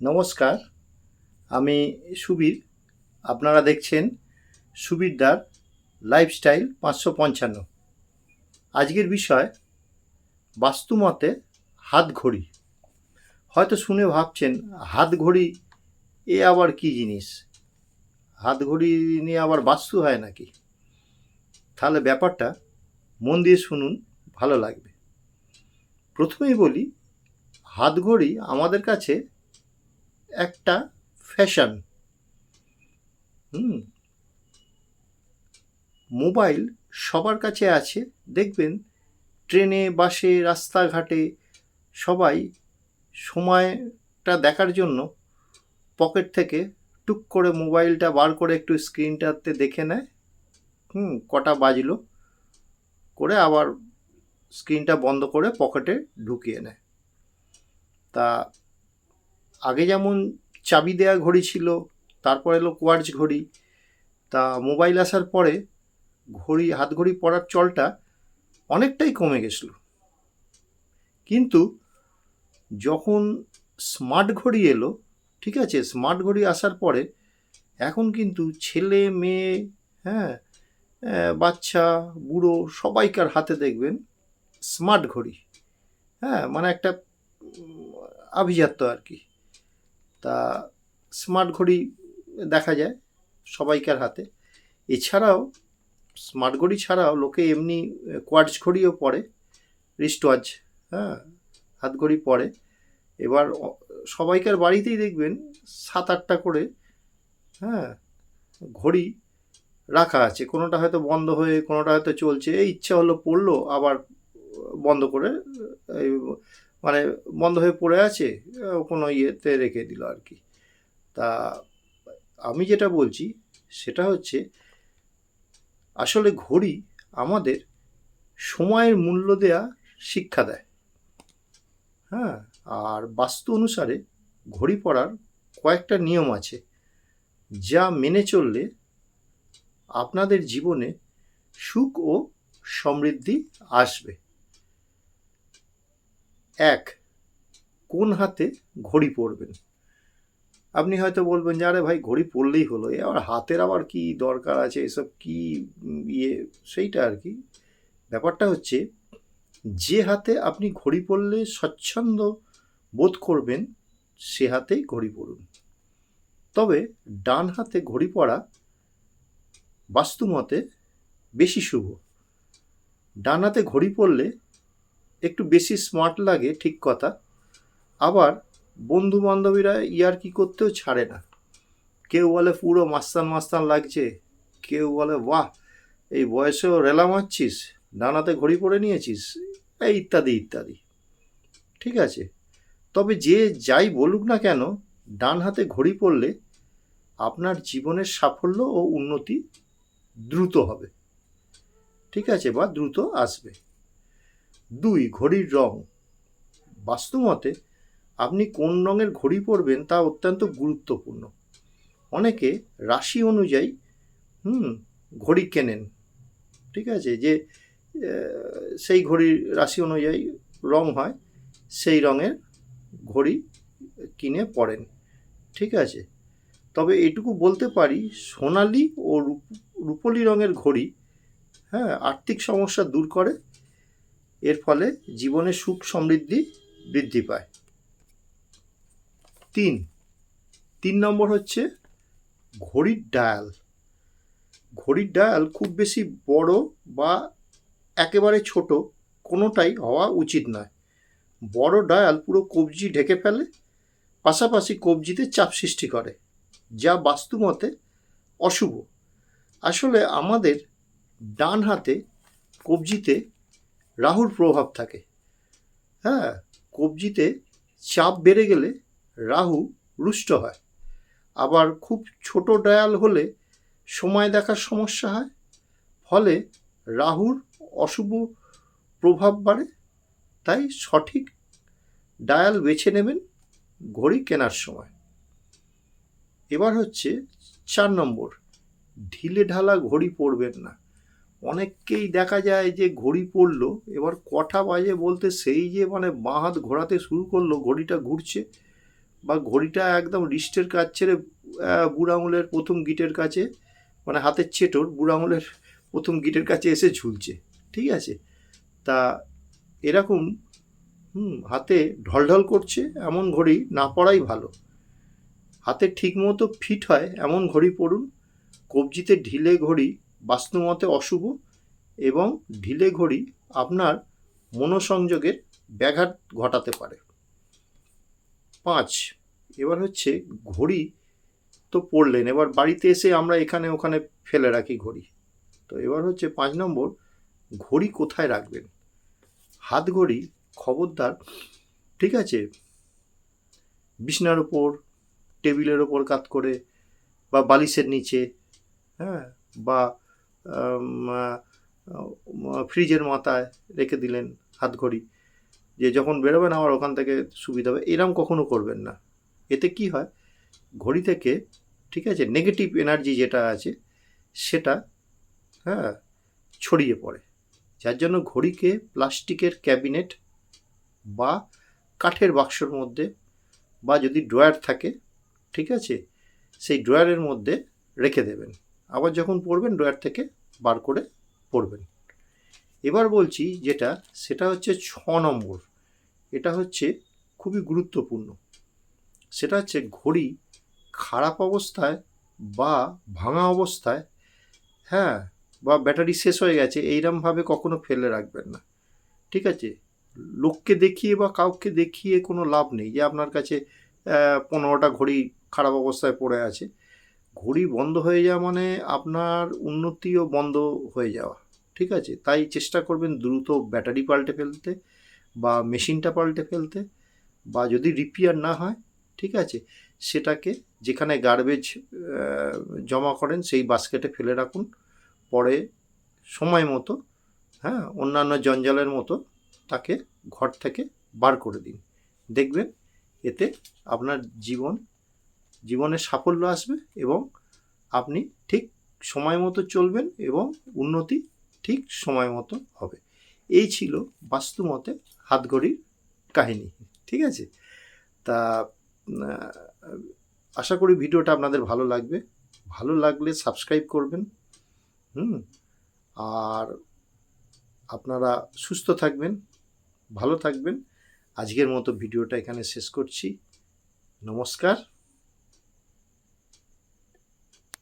নমস্কার, আমি সুবীর। আপনারা দেখছেন সুবীরদার লাইফস্টাইল পাঁচশো পঞ্চান্ন। আজকের বিষয়, বাস্তুমতে হাত ঘড়ি হয়তো শুনে ভাবছেন হাত ঘড়ি এ আবার কি জিনিস? হাত ঘড়ি নিয়ে আবার বাস্তু হয় নাকি? তাহলে ব্যাপারটা মন দিয়ে শুনুন, ভালো লাগবে। প্রথমেই বলি হাত ঘড়ি আমাদের কাছে একটা ফ্যাশন। হুম। মোবাইল সবার কাছে আছে। দেখবেন ট্রেনে, বাসে, রাস্তাঘাটে সবাই সময়টা দেখার জন্য পকেট থেকে টুক করে মোবাইলটা বার করে একটু স্ক্রিনটাতে দেখে নেয়। হুম, কটা বাজলো করে আবার স্ক্রিনটা বন্ধ করে পকেটে ঢুকিয়ে নেয়। তা আগে যেমন চাবি দেওয়া ঘড়ি ছিল, তারপর এলো কোয়ার্জ ঘড়ি, তা মোবাইল আসার পরে ঘড়ি, হাত ঘড়ি পরার চলটা অনেকটাই কমে গেছিল। কিন্তু যখন স্মার্ট ঘড়ি এলো, ঠিক আছে, স্মার্ট ঘড়ি আসার পরে এখন কিন্তু ছেলে, মেয়ে হ্যাঁ বাচ্চা, বুড়ো সবাইকার হাতে দেখবেন স্মার্ট ঘড়ি। হ্যাঁ মানে একটা আভিজাত্য আর কি। তা স্মার্ট ঘড়ি দেখা যায় সবাইকার হাতে। এছাড়াও স্মার্ট ঘড়ি ছাড়াও লোকে এমনি কোয়ার্টজ ঘড়িও পরে রিস্টওয়াচ হ্যাঁ হাত ঘড়ি পরে। এবার সবাইকার বাড়িতেই দেখবেন সাত আটটা করে হ্যাঁ ঘড়ি রাখা আছে। কোনোটা হয়তো বন্ধ হয়ে, কোনোটা হয়তো চলছে, এই ইচ্ছা হলো পড়ল, আবার বন্ধ করে মানে বন্ধ হয়ে পড়ে আছে কোনো ইয়েতে রেখে দিল আর কি। তা আমি যেটা বলছি, সেটা হচ্ছে আসলে ঘড়ি আমাদের সময়ের মূল্য দেয়া শিক্ষা দেয়। হ্যাঁ আর বাস্তু অনুসারে ঘড়ি পড়ার কয়েকটা নিয়ম আছে, যা মেনে চললে আপনাদের জীবনে সুখ ও সমৃদ্ধি আসবে। এক, কোন হাতে ঘড়ি পরবেন? আপনি হয়তো বলবেন যে, আরে ভাই, ঘড়ি পরলেই হলো। এ আবার হাতের আবার কি দরকার আছে? এসব কি ইয়ে? সেইটা আর কি। ব্যাপারটা হচ্ছে, যে হাতে আপনি ঘড়ি পরলে স্বচ্ছন্দ বোধ করবেন, সে হাতেই ঘড়ি পরুন। তবে ডান হাতে ঘড়ি পরা বাস্তুমতে বেশি শুভ। ডান হাতে ঘড়ি পরলে একটু বেশি স্মার্ট লাগে, ঠিক কথা। আবার বন্ধু বান্ধবীরা ইয়ার কি করতেও ছাড়ে না। কেউ বলে, পুরো মাস্তান মাস্তান লাগছে। কেউ বলে, বাহ, এই বয়সেও রেলা মারছিস? ডানাতে ঘড়ি পরে নিয়েছিস? এই ইত্যাদি ইত্যাদি। ঠিক আছে। তবে যে যাই বলুক না কেন ডান হাতে ঘড়ি পড়লে আপনার জীবনের সাফল্য ও উন্নতি দ্রুত হবে। ঠিক আছে, বা দ্রুত আসবে। দুই ঘড়ির রং। বাস্তুমতে, আপনি কোন রঙের ঘড়ি পরবেন তা অত্যন্ত গুরুত্বপূর্ণ। অনেকে রাশি অনুযায়ী, হুম, ঘড়ি কেনেন। ঠিক আছে? যে সেই ঘড়ির রাশি অনুযায়ী রং হয়, সেই রঙের ঘড়ি কিনে পরেন। ঠিক আছে? তবে এটুকু বলতে পারি, সোনালি ও রূপ- রূপলি রঙের ঘড়ি হ্যাঁ আর্থিক সমস্যা দূর করে এর ফলে জীবনে সুখ সমৃদ্ধি বৃদ্ধি পায়। তিন তিন নম্বর হচ্ছে ঘড়ির ডায়াল। ঘড়ির ডায়াল খুব বেশি বড় বা একেবারে ছোট কোনোটাই হওয়া উচিত নয়। বড় ডায়াল পুরো কবজি ঢেকে ফেলে, পাশাপাশি কবজিতে চাপ সৃষ্টি করে, যা বাস্তুমতে অশুভ। আসলে আমাদের ডান হাতে কবজিতে রাহুর প্রভাব থাকে। হ্যাঁ কবজিতে চাপ বেড়ে গেলে রাহু রুষ্ট হয়। আবার খুব ছোট ডায়াল হলে সময় দেখার সমস্যা হয়। ফলে রাহুর অশুভ প্রভাব বাড়ে। তাই সঠিক ডায়াল বেছে নেবেন ঘড়ি কেনার সময়। এবার হচ্ছে চার নম্বর। ঢিলে ঢালা ঘড়ি পরবেন না। অনেককেই দেখা যায় যে ঘড়ি পরলো এবার কটা বাজে বলতে সেই যে মানে বাঁ হাত ঘোরাতে শুরু করল ঘড়িটা ঘুরছে বা ঘড়িটা একদম রিস্টের কাজ ছেড়ে আহ, বুড়ো আঙুলের প্রথম গিটের কাছে মানে হাতের চেটোর বুড়ো আঙুলের প্রথম গিটের কাছে এসে ঝুলছে ঠিক আছে? তা এরকম হুম হাতে ঢলঢল করছে এমন ঘড়ি না পরাই ভালো। হাতে ঠিকমতো ফিট হয় এমন ঘড়ি পরুন কবজিতে ঢিলে ঘড়ি বাস্তুমতে অশুভ এবং ঢিলে ঘড়ি আপনার মনোসংযোগের ব্যাঘাত ঘটাতে পারে। পাঁচ, এবার হচ্ছে ঘড়ি তো পড়লেন, এবার বাড়িতে এসে আমরা এখানে ওখানে ফেলে রাখি ঘড়ি। তো এবার হচ্ছে পাঁচ নম্বর, ঘড়ি কোথায় রাখবেন? হাত ঘড়ি, খবরদার, ঠিক আছে? বিছনার ওপর টেবিলের ওপর কাত করে বা বালিশের নিচে হ্যাঁ? বা ফ্রিজের মাথায় রেখে দিলেন হাত ঘড়ি, যে যখন বেরোবেন আমার ওখান থেকে সুবিধা হবে। এরম কখনো করবেন না। এতে কি হয়? ঘড়ি থেকে, ঠিক আছে নেগেটিভ এনার্জি যেটা আছে, সেটা হ্যাঁ ছড়িয়ে পড়ে। যার জন্য ঘড়িকে প্লাস্টিকের ক্যাবিনেট বা কাঠের বাক্সর মধ্যে বা যদি ড্রয়ার থাকে, ঠিক আছে, সেই ড্রয়ারের মধ্যে রেখে দেবেন। আবার যখন পড়বেন ড্রয়ার থেকে বার করে পড়বেন। এবার বলছি যেটা, সেটা হচ্ছে ছ নম্বর। এটা হচ্ছে খুবই গুরুত্বপূর্ণ। সেটা হচ্ছে ঘড়ি খারাপ অবস্থায় বা ভাঙা অবস্থায় হ্যাঁ বা ব্যাটারি শেষ হয়ে গেছে, এইরমভাবে কখনো ফেলে রাখবেন না। ঠিক আছে? লোককে দেখিয়ে বা কাউকে দেখিয়ে কোনো লাভ নেই যে আপনার কাছে পনেরোটা ঘড়ি খারাপ অবস্থায় পড়ে আছে। ঘড়ি বন্ধ হয়ে যাওয়া মানে আপনার উন্নতিও বন্ধ হয়ে যাওয়া। ঠিক আছে? তাই চেষ্টা করবেন দ্রুত ব্যাটারি পাল্টে ফেলতে বা মেশিনটা পাল্টে ফেলতে বা যদি রিপেয়ার না হয়, ঠিক আছে, সেটাকে যেখানে গার্বেজ জমা করেন সেই বাস্কেটে ফেলে রাখুন। পরে সময় মতো হ্যাঁ অন্যান্য জঞ্জালের মতো তাকে ঘর থেকে বার করে দিন। দেখবেন এতে আপনার জীবন জীবনে সাফল্য আসবে এবং আপনি ঠিক সময় মতো চলবেন এবং উন্নতি ঠিক সময় মতো হবে। এই ছিল বাস্তুমতে হাতঘড়ির কাহিনী, ঠিক আছে? তা আশা করি ভিডিওটা আপনাদের ভালো লাগবে। ভালো লাগলে সাবস্ক্রাইব করবেন, হুম? আর আপনারা সুস্থ থাকবেন, ভালো থাকবেন। আজকের মতো ভিডিওটা এখানে শেষ করছি। নমস্কার।